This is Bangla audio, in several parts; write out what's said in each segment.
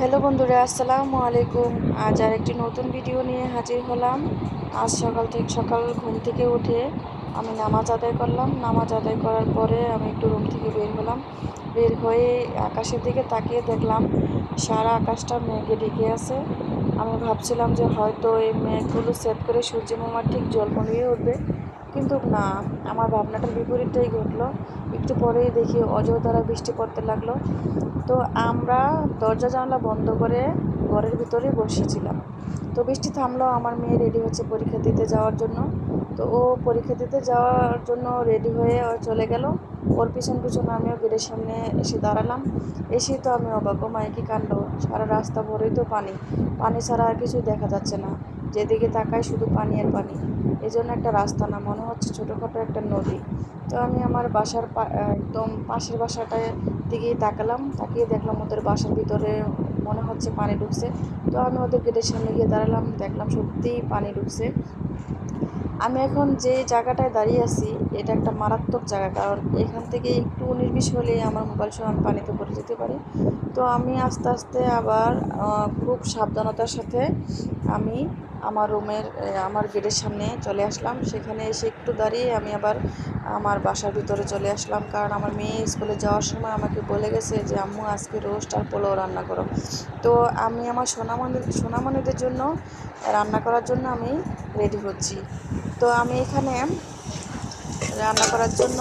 হ্যালো বন্ধুরা, আসসালামু আলাইকুম। আজ আর একটি নতুন ভিডিও নিয়ে হাজির হলাম। আজ সকাল থেকে সকাল ঘুম থেকে উঠে আমি নামাজ আদায় করলাম। নামাজ আদায় করার পরে আমি একটু রুম থেকে বের হলাম। বের হয়ে আকাশের দিকে তাকিয়ে দেখলাম, সারা আকাশটা মেঘে ঢেকে আছে। আমি ভাবছিলাম যে হয়তো এই মেঘগুলো সেট করে সূর্য মামার ঠিক জলমলিয়ে উঠবে। কিন্তু না, আমার ভাবনাটার বিপরীতটাই ঘটলো। একটু পরেই দেখি অজস্র বৃষ্টি পড়তে লাগল। তো আমরা দরজা জানলা বন্ধ করে ঘরের ভিতরে বসেছিলাম। তো বৃষ্টি থামলো, আমার মেয়ে রেডি হচ্ছে পরীক্ষা দিতে যাওয়ার জন্য। তো ও পরীক্ষা দিতে যাওয়ার জন্য রেডি হয়ে চলে গেল। ওর পিছন পিছন আমিও গেটের সামনে এসে দাঁড়ালাম। এসেই তো আমি অবাক মাইকি কাণ্ড? সারা রাস্তা ভরেই তো পানি। পানি ছাড়া আর কিছু দেখা যাচ্ছে না। যেদিকে তাকাই শুধু পানি আর পানি। এই জন্য একটা রাস্তা না, মনে হচ্ছে ছোটোখাটো একটা নদী। তো আমি আমার বাসার একদম পাশের বাসাটায় দিকেই তাকালাম, তাকিয়ে দেখলাম ওদের বাসার ভিতরে মনে হচ্ছে পানি ঢুকছে। তো আমি ওদের গেটের সামনে গিয়ে দাঁড়ালাম, দেখলাম সত্যিই পানি ঢুকছে। আমি এখন যে জায়গাটায় দাঁড়িয়ে আছি, এটা একটা মারাত্মক জায়গা, কারণ এখান থেকে একটু নির্বিষ হলে আমার মোবাইল সহ আমি পানিতে পড়ে যেতে পারি। তো আমি আস্তে আস্তে আবার খুব সাবধানতার সাথে আমি আমার রুমের আমার গেটের সামনে চলে আসলাম। সেখানে এসে একটু দাঁড়িয়ে আমি আবার আমার বাসার ভিতরে চলে আসলাম। কারণ আমার মেয়ে স্কুলে যাওয়ার সময় আমাকে বলে গেছে যে, আম্মু, আজকে রোস্ট আর পোলাও রান্না করো। তো আমি আমার সোনামণি, সোনামণিদের জন্য, রান্না করার জন্য আমি রেডি হচ্ছি। তো আমি এখানে রান্না করার জন্য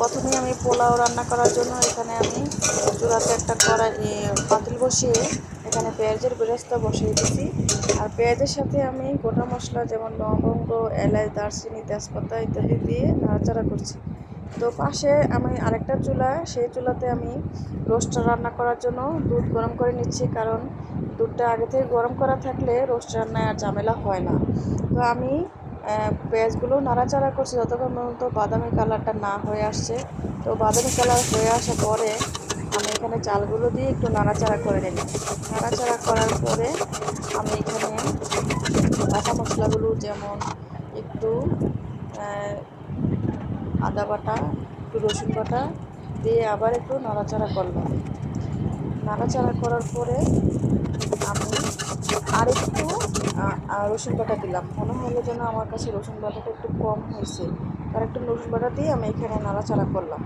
প্রথমে আমি পোলাও রান্না করার জন্য এখানে আমি চুলাতে একটা কড়াই পাতিল বসিয়ে এখানে পেঁয়াজের বেরেস্তা বসিয়ে দিয়েছি আর পেঁয়াজের সাথে আমি গোটা মশলা যেমন লবঙ্গ, এলাচ, দারচিনি, তেজপাতা ইত্যাদি দিয়ে নাড়াচাড়া করছি। তো পাশে আমি আরেকটা চুলা, সেই চুলাতে আমি রোস্টার রান্না করার জন্য দুধ গরম করে নিচ্ছি কারণ দুধটা আগে থেকে গরম করা থাকলে রোস্ট রান্নায় আর ঝামেলা হয় না। তো আমি পেঁয়াজগুলো নাড়াচাড়া করছি যতক্ষণ পর্যন্ত বাদামি কালারটা না হয়ে আসছে। তো বাদামি কালার হয়ে আসার পরে আমি এখানে চালগুলো দিয়ে একটু নাড়াচাড়া করে নিলাম নাড়াচাড়া করার পরে আমি এখানে কাঁচা মশলাগুলো যেমন একটু আদা বাটা, একটু রসুন বাটা দিয়ে আবার একটু নাড়াচাড়া করলাম। নাড়াচাড়া করার পরে আমি আর একটু রসুন বাটা দিলাম। মনে হলো যেন আমার কাছে রসুন বাটাটা একটু কম হয়েছে। আর একটু রসুন বাটা দিয়ে আমি এখানে নাড়াচাড়া করলাম।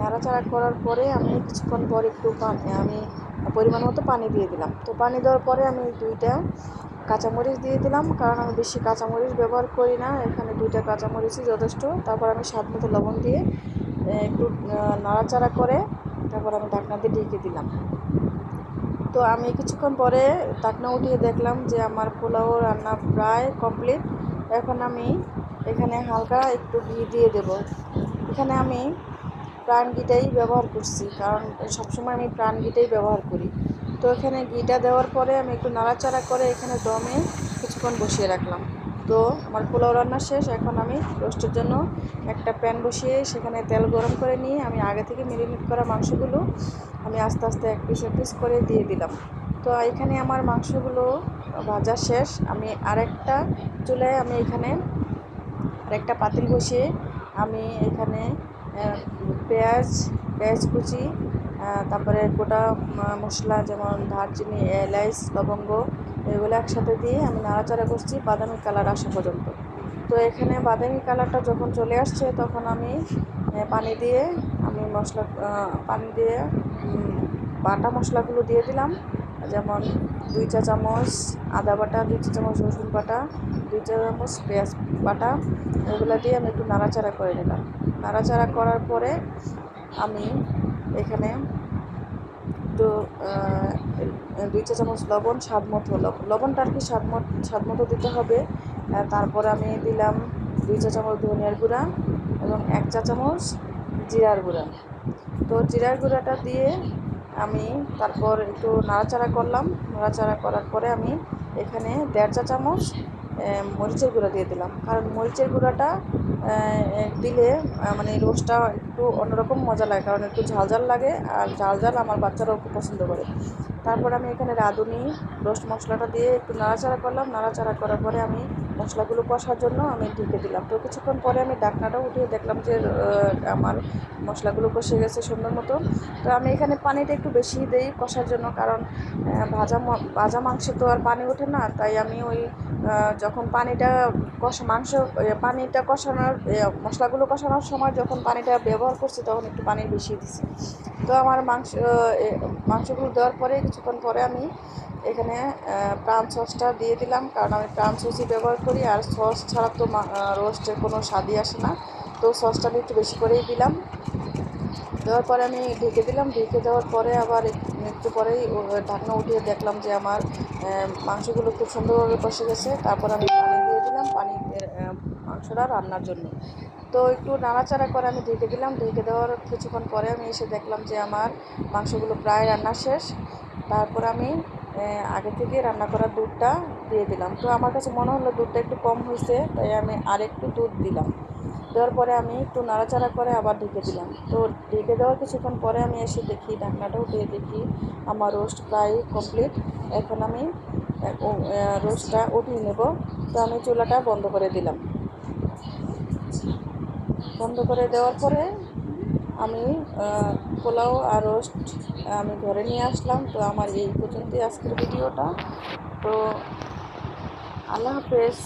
নাড়াচাড়া করার পরে আমি কিছুক্ষণ পর একটু পানি, আমি পরিমাণ মতো পানি দিয়ে দিলাম। তো পানি দেওয়ার পরে আমি দুইটা কাঁচামরিচ দিয়ে দিলাম। কারণ আমি বেশি কাঁচামরিচ ব্যবহার করি না। এখানে দুইটা কাঁচামরিচই যথেষ্ট। তারপর আমি স্বাদ মতো লবণ দিয়ে একটু নাড়াচাড়া করে তারপর আমি ঢাকনা দিয়ে ঢেকে দিলাম। তো আমি কিছুক্ষণ পরে ঢাকনা উঠিয়ে দেখলাম যে আমার পোলাও রান্না প্রায় কমপ্লিট। এখন আমি এখানে হালকা একটু ঘি দিয়ে দেব। এখানে আমি প্রাণ ঘিটাই ব্যবহার করছি, কারণ সবসময় আমি প্রাণ ঘিটাই ব্যবহার করি। তো এখানে ঘিটা দেওয়ার পরে আমি একটু নাড়াচাড়া করে এখানে দমে কিছুক্ষণ বসিয়ে রাখলাম। তো আমার পোলাও রান্না শেষ, এখন আমি রোস্টের জন্য একটা প্যান বসিয়ে সেখানে তেল গরম করে নিয়ে আমি আগে থেকে মেরিনেট করা মাংসগুলো আমি আস্তে আস্তে এক পিস এক পিস করে দিয়ে দিলাম। তো এখানে আমার মাংসগুলো ভাজা শেষ। আমি আরেকটা চুলায় আমি এখানে আরেকটা পাতিল বসিয়ে আমি এখানে পেঁয়াজ পেঁয়াজ কুচি তারপরে গোটা মশলা যেমন দারচিনি এলাচ লবঙ্গ এগুলো একসাথে দিয়ে আমি নাড়াচাড়া করছি বাদামি কালার আসা পর্যন্ত। তো এখানে বাদামি কালারটা যখন চলে আসছে, তখন আমি পানি দিয়ে আমি মশলা পানি দিয়ে বাটা মশলাগুলো দিয়ে দিলাম। যেমন দুই চা চামচ আদা বাটা, দুই চা চামচ রসুন বাটা, দুই চা চামচ পেঁয়াজ বাটা, এগুলো দিয়ে আমি একটু নাড়াচাড়া করে নিলাম। নাড়াচাড়া করার পরে আমি এখানে একটু দুই চা চামচ লবণ, স্বাদ মতো লবণটা আর কি স্বাদ মতো স্বাদ মতো দিতে হবে। তারপরে আমি দিলাম দুই চা চামচ ধনিয়ার গুঁড়া এবং এক চা চামচ জিরার গুঁড়া। তো জিরার গুঁড়াটা দিয়ে আমি তারপর একটু নাড়াচাড়া করলাম। নাড়াচাড়া করার পরে আমি এখানে দেড় চা চামচ মরিচের গুঁড়া দিয়ে দিলাম। কারণ মরিচের গুঁড়াটা দিলে মানে রোস্টটা একটু অন্যরকম মজা লাগে, কারণ একটু ঝাল ঝাল লাগে আর ঝাল ঝাল আমার বাচ্চারাও খুব পছন্দ করে। তারপর আমি এখানে রাঁধুনি, রোস্ট মশলাটা দিয়ে একটু নাড়াচাড়া করলাম, নাড়াচাড়া করার পরে আমি মশলাগুলো কষার জন্য আমি ঢেকে দিলাম। তো কিছুক্ষণ পরে আমি ডাকনাটা উঠিয়ে দেখলাম যে আমার মশলাগুলো কষে গেছে সুন্দর মতো। তো আমি এখানে পানিটা একটু বেশি দিই কষার জন্য, কারণ ভাজা ভাজা মাংসে তো আর পানি ওঠে না, তাই আমি ওই যখন পানিটা কষা, মাংস পানিটা কষানোর মশলাগুলো কষানোর সময় যখন পানিটা ব্যবহার করছি তখন একটু পানি বেশি দিছি। তো আমার মাংস মাংসগুলো দেওয়ার পরে কিছুক্ষণ পরে আমি এখানে প্রাণ সসটা দিয়ে দিলাম। কারণ আমি প্রাণ সসই ব্যবহার করি আর সস ছাড়া তো রোস্টের কোনো স্বাদই আসে না। তো সসটা আমি একটু বেশি করেই দিলাম। দেওয়ার পরে আমি ঢেকে দিলাম। ঢেকে দেওয়ার পরে আবার একটু পরেই ঢাকনা উঠিয়ে দেখলাম যে আমার মাংসগুলো খুব সুন্দরভাবে কষে গেছে। তারপর আমি পানি দিয়ে দিলাম। পানি মাংসটা রান্নার জন্য। তো একটু নাড়াচাড়া করে আমি ঢেকে দিলাম। ঢেকে দেওয়ার কিছুক্ষণ পরে আমি এসে দেখলাম যে আমার মাংসগুলো প্রায় রান্না শেষ। তারপর আমি আগে থেকে রান্না করা দুধটা দিয়ে দিলাম। তো আমার কাছে মনে হলো দুধটা একটু কম হয়েছে, তাই আমি আর একটু দুধ দিলাম। দেওয়ার পরে আমি একটু নাড়াচাড়া করে আবার ঢেকে দিলাম। তো ঢেকে দেওয়ার কিছুক্ষণ পরে আমি এসে দেখি, ঢাকনাটাও দিয়ে দেখি, আমার রোস্ট প্রায় কমপ্লিট। এখন আমি রোস্টটা উঠিয়ে নেব। তো আমি চুলাটা বন্ধ করে দিলাম। বন্ধ করে দেওয়ার পরে আমি পোলাও আর রোস্ট আমি ঘরে নিয়ে আসলাম। তো আমার এই পর্যন্তই আজকের ভিডিওটা। তো আল্লাহ হাফেজ।